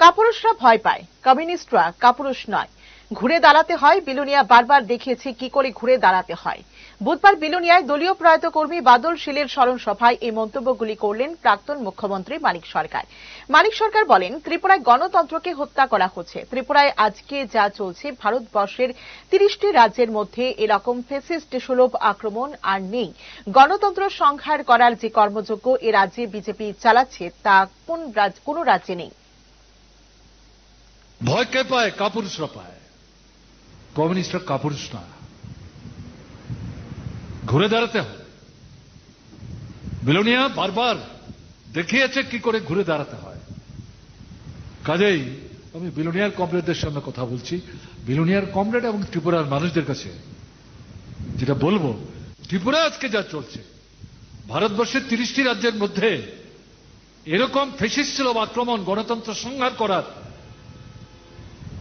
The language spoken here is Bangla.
কাপুরুষরা ভয় পায়। কমিউনিস্টরা কাপুরুষ নয়। ঘুরে দাঁড়াতে হয়, বিলুনিয়া বারবার দেখিয়েছে কি করে ঘুরে দাঁড়াতে হয়। বুধবার বিলুনিয়ায় দলীয় প্রয়াত কর্মী বাদল শীলের স্মরণ সভায় এই মন্তব্যগুলি করলেন প্রাক্তন মুখ্যমন্ত্রী মানিক সরকার। মানিক সরকার বলেন, ত্রিপুরায় গণতন্ত্রকে হত্যা করা হচ্ছে। ত্রিপুরায় আজকে যা চলছে, ভারতবর্ষের তিরিশটি রাজ্যের মধ্যে এরকম ফেসিস্ট সুলভ আক্রমণ আর নেই। গণতন্ত্র সংহার করার যে কর্মযোগ্য এ রাজ্যে বিজেপি চালাচ্ছে, তা কোনো রাজ্যে নেই। ভয় কে পায়? কাপুরুষরা পায়। কমিউনিস্টরা কাপুরুষ না। ঘুরে দাঁড়াতে হয়। বিলোনিয়া বারবার দেখিয়েছে কি করে ঘুরে দাঁড়াতে হয়। কাজেই আমি বিলোনিয়ার কমরেডদের সঙ্গে কথা বলছি। বিলোনিয়ার কমরেড এবং ত্রিপুরার মানুষদের কাছে যেটা বলব, ত্রিপুরা আজকে যা চলছে, ভারতবর্ষের তিরিশটি রাজ্যের মধ্যে এরকম ফেসিস ছিল আক্রমণ গণতন্ত্র সংহার করার